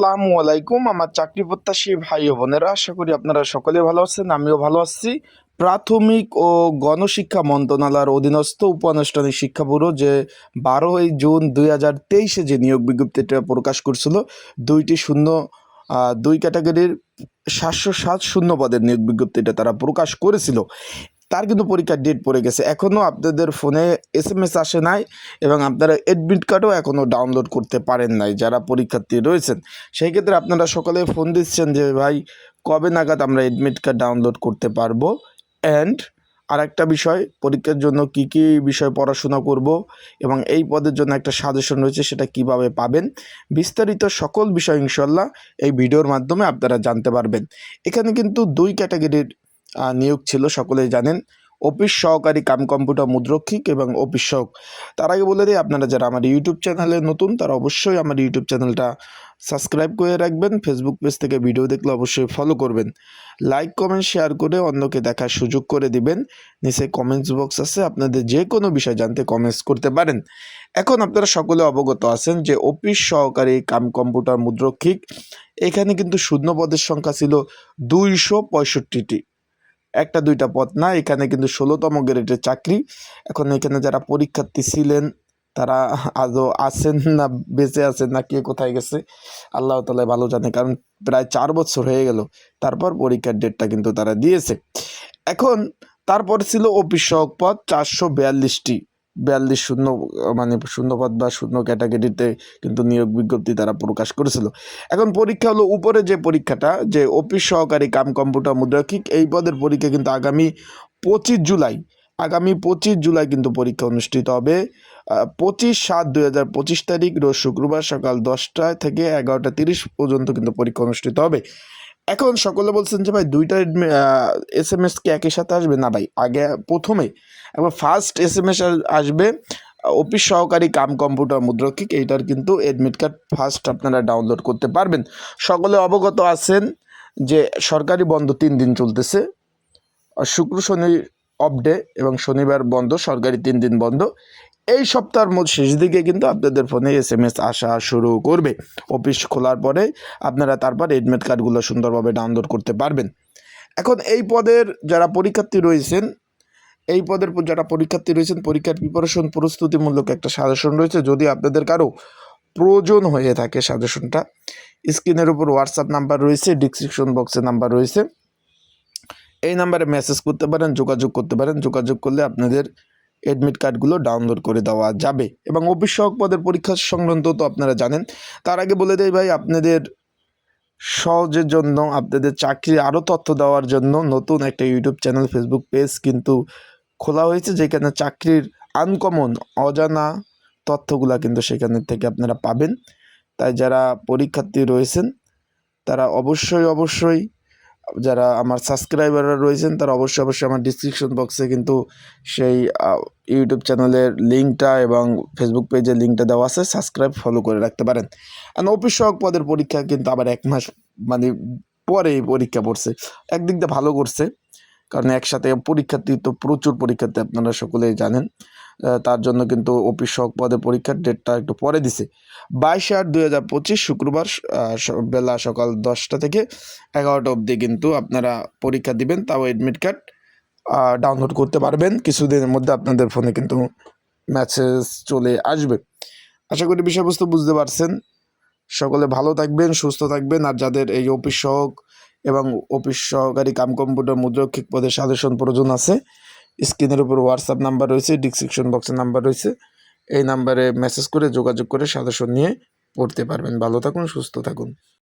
আসসালামু আলাইকুম, আমার চাকরি প্রত্যাশী ভাই ও বোনেরা, আশা করি আপনারা সকলে ভালো আছেন, আমিও ভালো আছি। প্রাথমিক ও গণশিক্ষা মন্ত্রণালয়ের অধীনস্থ উপানুষ্ঠানিক শিক্ষা ব্যুরো যে বারোই জুন দুই হাজার তেইশে যে নিয়োগ বিজ্ঞপ্তিটা প্রকাশ করছিল, দুইটি শূন্য দুই ক্যাটাগরির সাতশো সাত শূন্য পদের নিয়োগ বিজ্ঞপ্তিটা তারা প্রকাশ করেছিল। তার কিন্তু পরীক্ষার ডেট পড়ে গেছে। এখনও আপনাদের ফোনে এস এম এস আসে নাই এবং আপনারা অ্যাডমিট কার্ডও এখনও ডাউনলোড করতে পারেন নাই, যারা পরীক্ষার্থী রয়েছেন। সেই ক্ষেত্রে আপনারা সকালে ফোন দিচ্ছেন যে, ভাই, কবে নাগাদ আমরা অ্যাডমিট কার্ড ডাউনলোড করতে পারব? অ্যান্ড আরেকটা বিষয়, পরীক্ষার জন্য কি কি বিষয় পড়াশোনা করব এবং এই পদের জন্য একটা সাজেশন রয়েছে, সেটা কীভাবে পাবেন? বিস্তারিত সকল বিষয় ইনশাল্লাহ এই ভিডিওর মাধ্যমে আপনারা জানতে পারবেন। এখানে কিন্তু দুই ক্যাটাগরির নিয়োগ ছিল, সকলেই জানেন। অফিস সহকারী কাম কম্পিউটার মুদ্রক্ষিক এবং অফিস সহক তার আগে বলে দিই, আপনারা যারা আমার ইউটিউব চ্যানেলে নতুন, তারা অবশ্যই আমার ইউটিউব চ্যানেলটা সাবস্ক্রাইব করে রাখবেন। ফেসবুক পেজ থেকে ভিডিও দেখলে অবশ্যই ফলো করবেন। লাইক কমেন্ট শেয়ার করে অন্যকে দেখার সুযোগ করে দিবেন। নিচে কমেন্টস বক্স আছে, আপনাদের যে কোনো বিষয় জানতে কমেন্টস করতে পারেন। এখন আপনারা সকলে অবগত আছেন যে, অফিস সহকারী কাম কম্পিউটার মুদ্রক্ষিক, এখানে কিন্তু শূন্য পদের সংখ্যা ছিল দুইশো পঁয়ষট্টিটি। একটা, দুইটা পদ না, এখানে কিন্তু ষোলোতম গ্রেডের চাকরি। এখন এখানে যারা পরীক্ষার্থী ছিলেন, তারা আজও আছেন না, বেঁচে আছেন না, কে কোথায় গেছে, আল্লাহ তালা ভালো জানে। কারণ প্রায় চার বছর হয়ে গেল, তারপর পরীক্ষার ডেটটা কিন্তু তারা দিয়েছে। এখন তারপর ছিল অফিস সহক পদ চারশো বিয়াল্লিশটি। বিয়াল্লিশ শূন্য মানে শূন্যপদ বা শূন্য ক্যাটাগরিতে কিন্তু নিয়োগ বিজ্ঞপ্তি তারা প্রকাশ করেছিল। এখন পরীক্ষা হলো উপরে যে পরীক্ষাটা, যে অফিস সহকারী কাম কম্পিউটার মুদ্রাক্ষিক, এই পদের পরীক্ষা কিন্তু আগামী পঁচিশ জুলাই, আগামী পঁচিশ জুলাই কিন্তু পরীক্ষা অনুষ্ঠিত হবে। পঁচিশ সাত দুই হাজার পঁচিশ তারিখ, রোজ শুক্রবার সকাল দশটা থেকে এগারোটা তিরিশ পর্যন্ত কিন্তু পরীক্ষা অনুষ্ঠিত হবে। এখন সকলে বলছেন যে, ভাই, দুইটা এস এম এস কি একই সাথে আসবে? না, ভাই, আগে প্রথমে একবার ফার্স্ট এস এম এস আসবে, অফিস সহকারী কাম কম্পিউটার মুদ্রক্ষিক এইটার কিন্তু অ্যাডমিট কার্ড ফার্স্ট আপনারা ডাউনলোড করতে পারবেন। সকলে অবগত আছেন যে, সরকারি বন্ধ তিন দিন চলতেছে শুক্র, শনি অফ ডে এবং শনিবার বন্ধ, সরকারি তিন দিন বন্ধ। এই সপ্তাহের মধ্যে শেষ দিকে কিন্তু আপনাদের ফোনে এস এম এস আসা শুরু করবে। অফিস খোলার পরে আপনারা তারপর এডমিট কার্ডগুলো সুন্দরভাবে ডাউনলোড করতে পারবেন। এখন এই পদের যারা পরীক্ষার্থী রয়েছেন, এই পদের যারা পরীক্ষার্থী রয়েছেন, পরীক্ষার প্রিপারেশন প্রস্তুতিমূলক একটা সাজেশন রয়েছে। যদি আপনাদের কারও প্রয়োজন হয়ে থাকে সাজেশনটা স্ক্রিনের উপর হোয়াটসঅ্যাপ নাম্বার রয়েছে ডিসক্রিপশন বক্সে নাম্বার রয়েছে। এই নাম্বারে মেসেজ করতে পারেন, যোগাযোগ করতে পারেন। যোগাযোগ করলে আপনাদের এডমিট কার্ডগুলো ডাউনলোড করে দেওয়া যাবে। এবং সহক পদের পরীক্ষা সংক্রান্ত তো আপনারা জানেন। তার আগে বলে দেই ভাই, আপনাদের সহজের জন্য, আপনাদের চাকরি আরও তথ্য দেওয়ার জন্য নতুন একটা ইউটিউব চ্যানেল ফেসবুক পেজ কিন্তু খোলা হয়েছে, যেখানে চাকরির আনকমন অজানা তথ্যগুলা কিন্তু সেখানে থেকে আপনারা পাবেন। তাই যারা পরীক্ষার্থী রয়েছেন, তারা অবশ্যই অবশ্যই যারা আমার সাবস্ক্রাইবাররা রয়েছেন, তারা অবশ্যই অবশ্যই আমার ডিসক্রিপশন বক্সে কিন্তু সেই ইউটিউব চ্যানেলের লিঙ্কটা এবং ফেসবুক পেজের লিঙ্কটা দেওয়া আছে সাবস্ক্রাইব ফলো করে রাখতে পারেন। আর অফিস সহক পদের পরীক্ষা কিন্তু আবার এক মাস মানে পরে পরীক্ষা পড়ছে। একদিক দিয়ে ভালো করছে। কারণ একসাথে পরীক্ষার্থী তো প্রচুর পরীক্ষার্থী আপনারা সকলেই জানেন। তার জন্য কিন্তু অফিস সহক পদে পরীক্ষার ডেটটা একটু পরে দিছে। বাইশে আট দুই হাজার পঁচিশ শুক্রবার বেলা সকাল দশটা থেকে এগারোটা অবধি কিন্তু আপনারা পরীক্ষা দিবেন, তাও এডমিট কার্ড ডাউনলোড করতে পারবেন। কিছুদিনের মধ্যে আপনাদের ফোনে কিন্তু মেসেজ চলে আসবে। আশা করি বিষয়বস্তু বুঝতে পারছেন। সকলে ভালো থাকবেন, সুস্থ থাকবেন, আর যাদের এই অফিস সহক এবং অফিস সহকারী কাম কম্পিউটার মুদ্রক্ষিক পদে সাজেশন প্রয়োজন আছে। স্ক্রিনের উপর হোয়াটসঅ্যাপ নাম্বার রয়েছে ডিসক্রিপশন বক্সের নাম্বার রয়েছে। এই নাম্বারে মেসেজ করে যোগাযোগ করে সাজেশন নিয়ে পড়তে পারবেন। ভালো থাকুন, সুস্থ থাকুন।